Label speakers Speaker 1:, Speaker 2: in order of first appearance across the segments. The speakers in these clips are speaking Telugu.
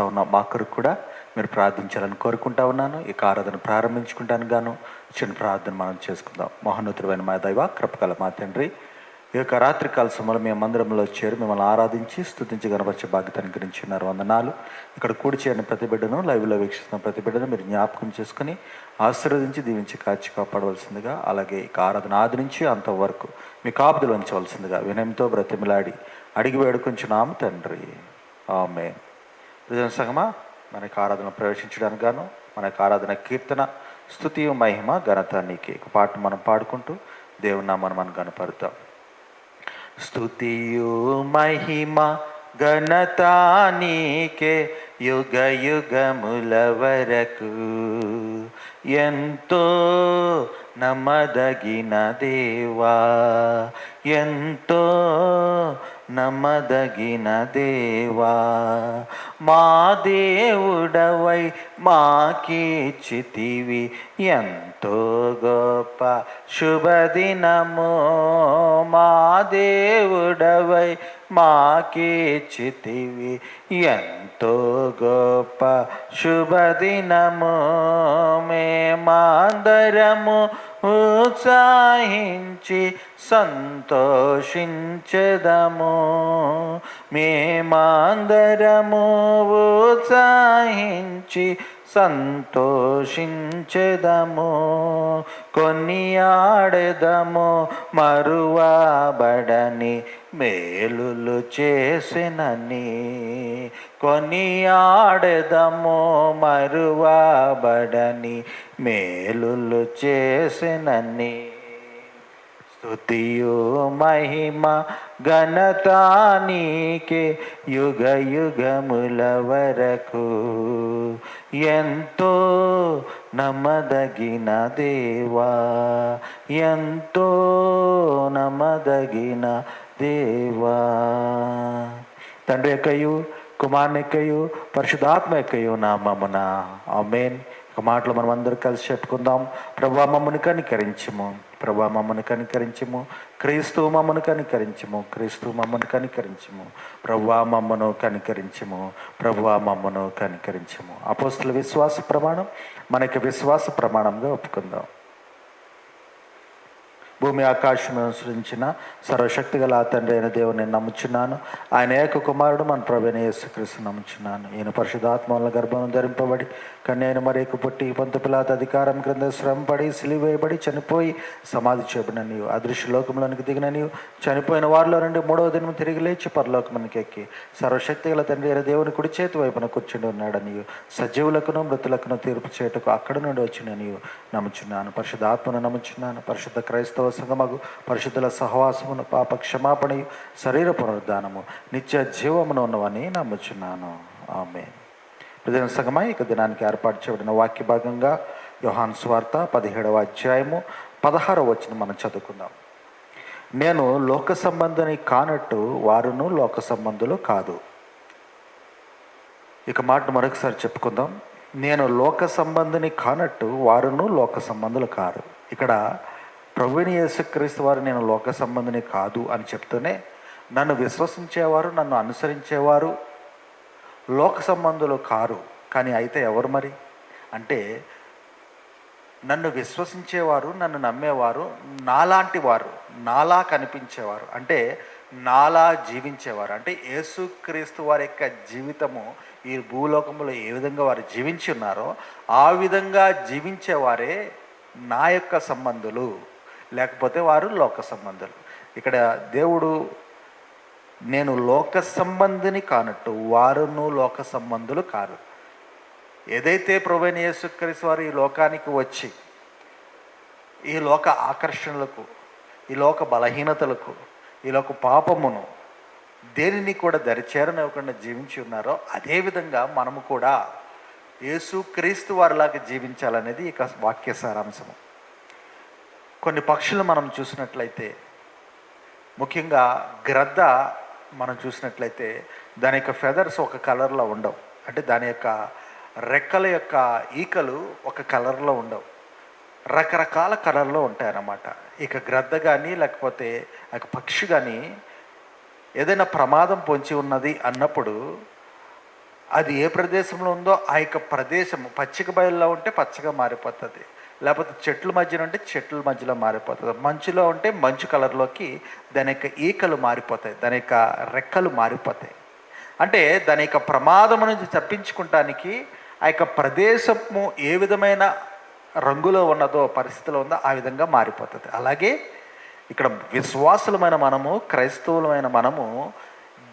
Speaker 1: చేస్తూ ఉన్న మా కొరకు కూడా మీరు ప్రార్థించాలని కోరుకుంటా ఉన్నాను. ఈ ఆరాధన ప్రారంభించుకుంటాను గాను. చిన్న ప్రార్థన మనం చేసుకుందాం. మహోన్నతుడైన మా దైవ కృపకల మా తండ్రి. ఈ యొక్క రాత్రి కాల సమయంలో మేము మందిరంలో చేరి మిమ్మల్ని ఆరాధించి స్థుతించి గణపరిచే బాధ్యతను గురించి ఉన్నారు వందనాలు. ఇక్కడ కూడి చేరిన ప్రతి బిడ్డను లైవ్లో వీక్షిస్తున్న ప్రతి బిడ్డను మీరు జ్ఞాపకం చేసుకుని ఆశీర్వదించి దీవించి కాచి కాపాడవలసిందిగా అలాగే ఇక ఆరాధన ఆది నుంచి అంతవరకు మీ కాపుదలు ఉంచవలసిందిగా వినయంతో బ్రతిమిలాడి అడిగి వేడుకుంటున్నాము తండ్రి. ఆమె ప్రజల సంగమా మనకు ఆరాధన ప్రవేశించడానికి గాను మనకు ఆరాధన కీర్తన స్థుతి మహిమ ఘనత నీకే. ఒక పాట మనం పాడుకుంటూ దేవుని నామను మనం కనపడతాం స్థుతియు మహిమ ఘనత నీకే యుగ యుగముల వరకు ఎంతో నమ్మదగిన దేవా ఎంతో నమ్మదగిన దేవా మా దేవుడవై మాకీచితివి ఎంతో గొప్ప శుభదినము. మా దేవుడవై మాకీచితివి ఎంతో గొప్ప శుభదినము. మేమందరము ఉత్సాహించి సంతోషించదము. మేమందరము ఉత్సాహించి సంతోషించెదము కొనియాడెదము మరువబడని మేలులు చేసినని. కొనియాడెదము మరువబడని మేలులు చేసినని. స్తుతియు మహిమ ఘనత నీకే యుగ యుగముల వరకు ఎంతో నమ్మదగిన దేవా ఎంతో నమ్మదగిన దేవా తండ్రి యొక్కయు కుమారుని యొక్కయు పరిశుధాత్మ యొక్కయు నామమున ఆమెన్ ఒక మాటలు మనం అందరూ కలిసి చెప్పుకుందాం. ప్రభా మమ్మను కనికరించము. ప్రభా మమ్మను కనికరించము. క్రీస్తు మమ్మను కనికరించము. క్రీస్తు మమ్మను కనికరించము. ప్రభా మమ్మను కనికరించము. ప్రభా మమ్మను కనికరించము. అపోస్తుల విశ్వాస ప్రమాణం మనకి విశ్వాస ప్రమాణంగా ఒప్పుకుందాం. భూమి ఆకాశం అనుసరించిన సర్వశక్తి గల తండ్రి అయిన దేవుని నమ్ముచున్నాను. ఆయన ఏక కుమారుడు మన ప్రవీణ యేసుక్రీస్తు నమ్ముచున్నాను. ఈయన పరిశుధాత్మల గర్భం ధరింపబడి కన్యైన మరేకు పుట్టి పొంత పిలాత అధికారం క్రింద శ్రమపడి సిలివేయబడి చనిపోయి సమాధి చేయబడిన నీవు. అదృశ్య లోకంలోనికి దిగిన నీవు. చనిపోయిన వారిలో నుండి మూడవ దినం తిరిగి లేచి పరలోకమునికి ఎక్కి సర్వశక్తి గల తండ్రి అయిన దేవుని కుడి చేతి వైపున కూర్చుండి ఉన్నాడు నీవు. సజీవులకును మృతులకును తీర్పు చేయటకు అక్కడ నుండి వచ్చిన నీవు నమ్ముచున్నాను. పరిశుధాత్మను నమ్ముచున్నాను. పరిశుద్ధ క్రైస్తవ సంగమగు పరిశుద్ధుల సహవాసమును పాప క్షమాపణ శరీర పునరుద్ధానము నిత్య జీవమును ఉన్నవని నమ్ముచున్నాను ఆమె ప్రజల సంగమా ఇక దినానికి ఏర్పాటు చేయబడిన వాక్య భాగంగా యోహాన్ స్వార్త పదిహేడవ అధ్యాయము పదహారవ వచ్చిన మనం చదువుకుందాం నేను లోక సంబంధిని కానట్టు వారును లోక సంబంధులు కాదు ఇక మాట మరొకసారి చెప్పుకుందాం నేను లోక సంబంధిని కానట్టు వారును లోక సంబంధులు కారు ఇక్కడ ప్రభుని యేసుక్రీస్తు వారు నేను లోక సంబంధిని కాదు అని చెప్తూనే నన్ను విశ్వసించేవారు నన్ను అనుసరించేవారు లోక సంబంధులు కారు. కానీ అయితే ఎవరు మరి? అంటే నన్ను విశ్వసించేవారు నన్ను నమ్మేవారు నాలాంటి వారు నాలా కనిపించేవారు. అంటే నాలా జీవించేవారు. అంటే యేసుక్రీస్తు వారి యొక్క జీవితము ఈ భూలోకంలో ఏ విధంగా వారు జీవించి ఉన్నారో ఆ విధంగా జీవించేవారే నా యొక్క సంబంధులు. లేకపోతే వారు లోక సంబంధులు. ఇక్కడ దేవుడు నేను లోక సంబంధిని కానట్టు వారును లోక సంబంధులు కారు. ఏదైతే ప్రభుణ యేసుక్రీస్తు వారు ఈ లోకానికి వచ్చి ఈ లోక ఆకర్షణలకు ఈ లోక బలహీనతలకు ఈ లోక పాపమును దేనిని కూడా దరిచేరనివ్వకుండా జీవించి ఉన్నారో అదేవిధంగా మనము కూడా యేసు క్రీస్తు వారిలాగా జీవించాలనేది ఇక వాక్య సారాంశము. కొన్ని పక్షులు మనం చూసినట్లయితే ముఖ్యంగా గ్రద్ద మనం చూసినట్లయితే దాని యొక్క ఫెదర్స్ ఒక కలర్లో ఉండవు. అంటే దాని యొక్క రెక్కల యొక్క ఈకలు ఒక కలర్లో ఉండవు. రకరకాల కలర్లో ఉంటాయన్నమాట. ఇక గ్రద్ద కానీ లేకపోతే ఒక పక్షి కానీ ఏదైనా ప్రమాదం పొంచి ఉన్నది అన్నప్పుడు అది ఏ ప్రదేశంలో ఉందో ఆ యొక్క ప్రదేశం పచ్చిక బయలులో ఉంటే పచ్చగా మారిపోతుంది. లేకపోతే చెట్ల మధ్యన ఉంటే చెట్ల మధ్యలో మారిపోతుంది. మంచులో ఉంటే మంచు కలర్లోకి దాని యొక్క ఈకలు మారిపోతాయి దాని యొక్క రెక్కలు మారిపోతాయి. అంటే దాని యొక్క ప్రమాదం నుంచి తప్పించుకుంటానికి ఆ యొక్క ప్రదేశము ఏ విధమైన రంగులో ఉన్నదో పరిస్థితిలో ఉందో ఆ విధంగా మారిపోతుంది. అలాగే ఇక్కడ విశ్వాసులమైన మనము క్రైస్తవులమైన మనము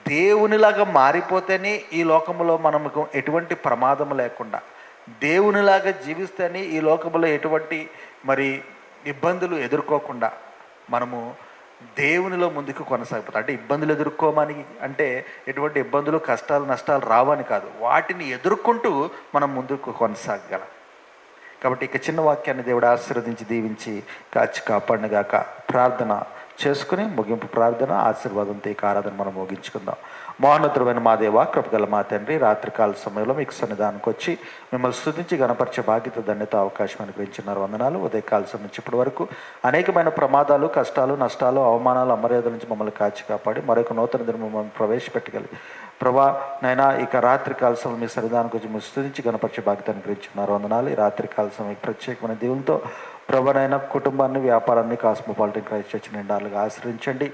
Speaker 1: దేవునిలాగా మారిపోతేనే ఈ లోకంలో మనకు ఎటువంటి ప్రమాదం లేకుండా దేవునిలాగా జీవిస్తేనే ఈ లోకంలో ఎటువంటి మరి ఇబ్బందులు ఎదుర్కోకుండా మనము దేవునిలో ముందుకు కొనసాగిపోతాం. అంటే ఇబ్బందులు ఎదుర్కోమని అంటే ఎటువంటి ఇబ్బందులు కష్టాలు నష్టాలు రావని కాదు. వాటిని ఎదుర్కొంటూ మనం ముందుకు కొనసాగలం. కాబట్టి ఇక చిన్న వాక్యాన్ని దేవుడు ఆశీర్వదించి దీవించి కాచి కాపాడినగాక ప్రార్థన చేసుకుని ముగింపు ప్రార్థన ఆశీర్వాదంతో ఈ ఆరాధన మనం ముగించుకుందాం. మోహనతుడమైన మా దేవ కృపగల మా తండ్రి రాత్రికాల సమయంలో మీకు సన్నిధానికి వచ్చి మిమ్మల్ని స్థుతించి గణపరిచే బాధ్యత ధన్యత అవకాశం అనుగ్రహించున్నారు వందనాలు. ఉదయకాల సమయం నుంచి ఇప్పటి వరకు అనేకమైన ప్రమాదాలు కష్టాలు నష్టాలు అవమానాలు అమర్యాదల నుంచి మమ్మల్ని కాచి కాపాడి మరొక నూతన దినం మమ్మల్ని ప్రభా నైనా ఇక రాత్రి కాల సమయం మీ సన్నిధానికి వచ్చి మీ స్థుతించి గణపరిచే బాధ్యత అనుగ్రహించున్నారు వందనాలు. ఈ రాత్రి కాల సమయం ప్రత్యేకమైన దేవులతో ప్రభనైనా కుటుంబాన్ని వ్యాపారాన్ని కాస్మోపాలిటన్ క్రైస్ట్ చర్చ్ నిండాలుగా ఆశ్రయించండి.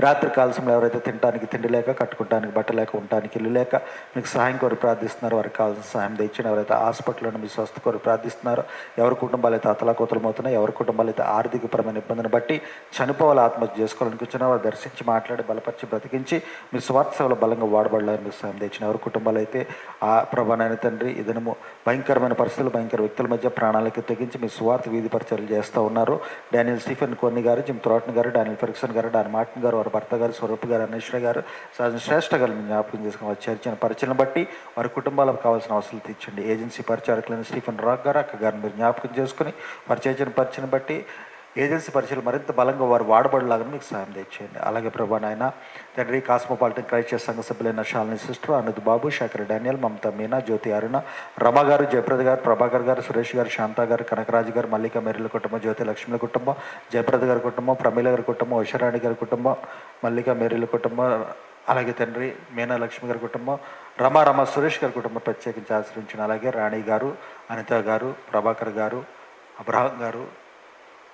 Speaker 1: రాత్రి కాల ఎవరైతే తినడానికి తిండి లేక కట్టుకోవడానికి బట్ట లేక ఉండటానికి ఇల్లు లేక మీకు సహాయం కోరి ప్రార్థిస్తున్నారు వారికి కావాల్సిన సహాయం తెచ్చిన ఎవరైతే హాస్పిటల్లో మీ స్వస్థ కోరి ప్రార్థిస్తున్నారో ఎవరి కుటుంబాలు అయితే అతలాకుతలమవుతున్నాయి ఎవరి కుటుంబాలు అయితే ఆర్థికపరమైన ఇబ్బందిని బట్టి చనిపోవాలి ఆత్మహత్య చేసుకోవాలని వచ్చిన వారు దర్శించి మాట్లాడి బలపరిచి బ్రతికించి మీ స్వార్థ సేవలో బలంగా వాడబడలేని మీకు సహాయం తెచ్చిన ఎవరి కుటుంబాలు అయితే ఆ ప్రభానైన తండ్రి ఇదనము భయంకరమైన పరిస్థితులు భయంకర వ్యక్తుల మధ్య ప్రాణాలకు తెగించి మీ స్వార్థ వీధి పరిచయాలు చేస్తూ ఉన్నారు. డానియల్ స్టీఫెన్ కొన్ని గారు జిమ్ త్రోటన్ గారు డానియల్ ఫెర్గ్సన్ గారు డాని మార్టిన్ గారు వారి భర్త గారు స్వరూప్ గారు అన్వేషణ గారు సహజ శ్రేష్ఠ గారు మేము జ్ఞాపకం చేసుకుని వారి చర్చన పరిచయం బట్టి వారి కుటుంబాలకు కావాల్సిన అవసరాలు తీర్చండి. ఏజెన్సీ పరిచారకులైన స్టీఫెన్ రాక్ గారు అక్క గారిని మీరు జ్ఞాపకం చేసుకుని వారి చేసిన పరిచయం బట్టి ఏజెన్సీ పరిచయాలు మరింత బలంగా వారు వాడబడలాగా మీకు సాయం తెచ్చేయండి అలాగే ప్రభా నాయన తండ్రి కాస్మోపాలిటన్ క్రైస్ట్ సంఘ సభ్యులైన శాలిని సిస్టర్ అనుద్ బాబు శేఖర్ డానియల్ మమతా మీనా జ్యోతి అరుణ రమా గారు జయప్రద గారు ప్రభాకర్ గారు సురేష్ గారు శాంత గారు కనకరాజు గారు మల్లిక మేరుల కుటుంబం జ్యోతి లక్ష్మిల కుటుంబం జయప్రద గారి కుటుంబం ప్రమీల గారి కుటుంబం ఉషరాణి గారి కుటుంబం మల్లిక మేరుల కుటుంబం అలాగే తండ్రి మీనా లక్ష్మి గారి కుటుంబం రమా రమా సురేష్ గారి కుటుంబం ప్రత్యేకించి ఆశ్రయించిన అలాగే రాణి గారు అనిత గారు ప్రభాకర్ గారు అబ్రహం గారు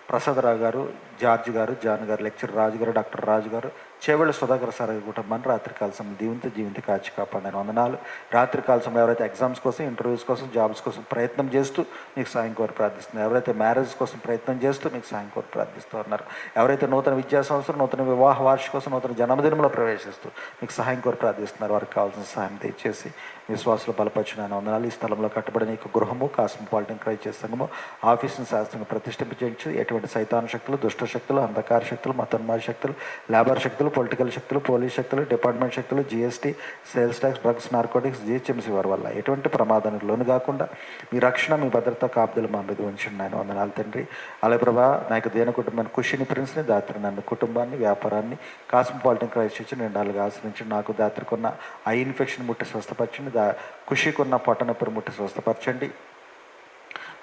Speaker 1: ప్రసాదరావు గారు జార్జ్ గారు జాన్ గారు లెక్చర్ రాజు గారు డాక్టర్ రాజు గారు చేవెళ్ళ సుధాకర్ సార్ కుటుంబాన్ని రాత్రి కాల సమయం దీవంతో జీవిత కాచి కాపాడాను వందనాలు. రాత్రి కాల సమయం ఎవరైతే ఎగ్జామ్స్ కోసం ఇంటర్వ్యూస్ కోసం జాబ్స్ కోసం ప్రయత్నం చేస్తూ మీకు సాయం కోరి ప్రార్థిస్తున్నారు. ఎవరైతే మ్యారేజ్ కోసం ప్రయత్నం చేస్తూ మీకు సాయం కోరి ప్రార్థిస్తూ ఉన్నారు. ఎవరైతే నూతన విద్యా సంవత్సరం నూతన వివాహ వార్షికోసం నూతన జన్మదినంలో ప్రవేశిస్తూ మీకు సహాయం కోరి ప్రార్థిస్తున్నారు. వారికి కావాల్సిన సహాయం దయచేసి విశ్వాసులు బలపరిచిన వందనాలు. ఈ స్థలంలో కట్టబడిన యొక్క గృహము కాస్మోపాలిటన్ క్రైస్ట్ సంఘము ఆఫీసును శాస్త్రంగా ప్రతిష్ఠింపజేయించి. ఎటువంటి సైతాన శక్తులు దుష్ట శక్తులు అంధకార శక్తులు మతోన్మాద శక్తులు లేబర్ శక్తులు పొలిటికల్ శక్తులు పోలీస్ శక్తులు డిపార్ట్మెంట్ శక్తులు GST sales tax drugs narcotics GHMC వారి వల్ల. ఎటువంటి ప్రమాదానికి లోను కాకుండా మీ రక్షణ మీ భద్రత కాపుదలు మా మీద ఉంచండి ఆయన వందనాలు తండ్రి. అలాగే ప్రభా నా యొక్క దేన కుటుంబాన్ని కుషిని ప్రిన్స్ని దాత్రి నన్ను. కుటుంబాన్ని వ్యాపారాన్ని కాస్మోపాలిటన్ క్రైస్ట్ ఇచ్చి నిండాలుగా ఆశ్రయించి నాకు దాత్రికున్న ఐ ఇన్ఫెక్షన్ ముట్టి స్వస్థపరచండి. దా కుషికున్న పొట్ట ముట్టి స్వస్థపరచండి.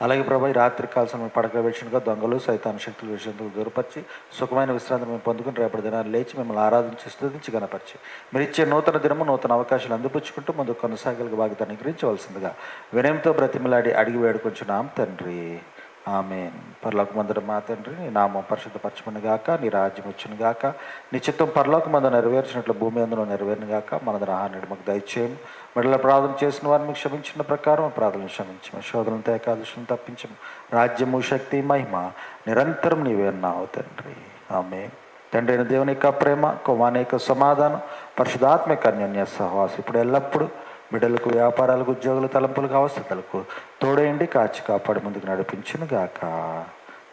Speaker 1: అలాగే ప్రభా ఈ రాత్రి కాల సమయం పడక విషయంగా దొంగలు సైతాన్ శక్తులు విషయంతో దూరపరిచి సుఖమైన విశ్రాంతి మేము పొందుకుని రేపటి దినాన్ని లేచి మిమ్మల్ని ఆరాధించి స్థుతించి గనపరిచి మీరు ఇచ్చే నూతన దినము నూతన అవకాశాలు అందిపుచ్చుకుంటూ ముందు కొనసాగలిగే బాధ్యత అనుగ్రహించవలసిందిగా వినయంతో బ్రతిమలాడి అడిగి వేడుకొంచున్నాం తండ్రి. ఆమె పరలోక మందుడు మా తండ్రి నీ నామం పరిశుద్ధపరచమని గాక నీ రాజ్యం వచ్చును గాక నీ చిత్తం పరలోక మందు నెరవేర్చినట్లు భూమి అందులో నెరవేరును గాక మనది ఆహార మాకు దయచేయము. మెడల ప్రార్థన చేసిన వారిని క్షమించిన ప్రకారం ప్రార్థన క్షమించము శోధనతో ఏకాదశిని తప్పించము రాజ్యము శక్తి మహిమ నిరంతరం నీవే అన్నావు తండ్రి. ఆమె తండ్రి అయిన దేవుని యొక్క ప్రేమ కుమాని యొక్క సమాధానం పరిశుధాత్మక అన్యోన్య సహవాసం ఇప్పుడు ఎల్లప్పుడూ బిడ్డలకు వ్యాపారాలకు ఉద్యోగులు తలంపులకు అవసరాలకు తోడేయండి కాచి కాపాడి ముందుకు నడిపించును గాక.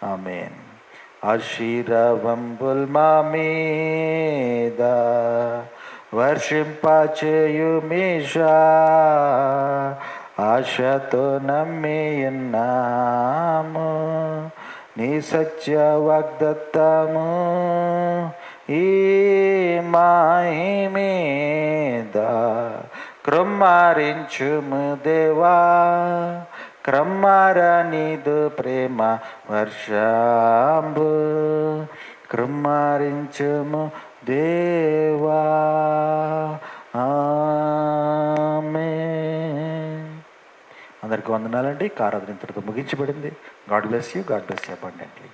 Speaker 1: ఆమెన్. ఆశీరవంబుల్ మా మీద వర్షింపచేయుమీషా ఆశతో నమ్మియున్నాము. నీ సత్య వాగ్దత్తము ఈ మీద క్రొమ్మారించుము దేవా. క్రమ్మార నీదు ప్రేమ వర్షాంబు క్రమ్మారించుము దేవా ఆమేన్. ఆమె అందరికీ వందనాలండి. కారాధన ఇంతటితో ముగించబడింది. God bless you. God bless you abundantly.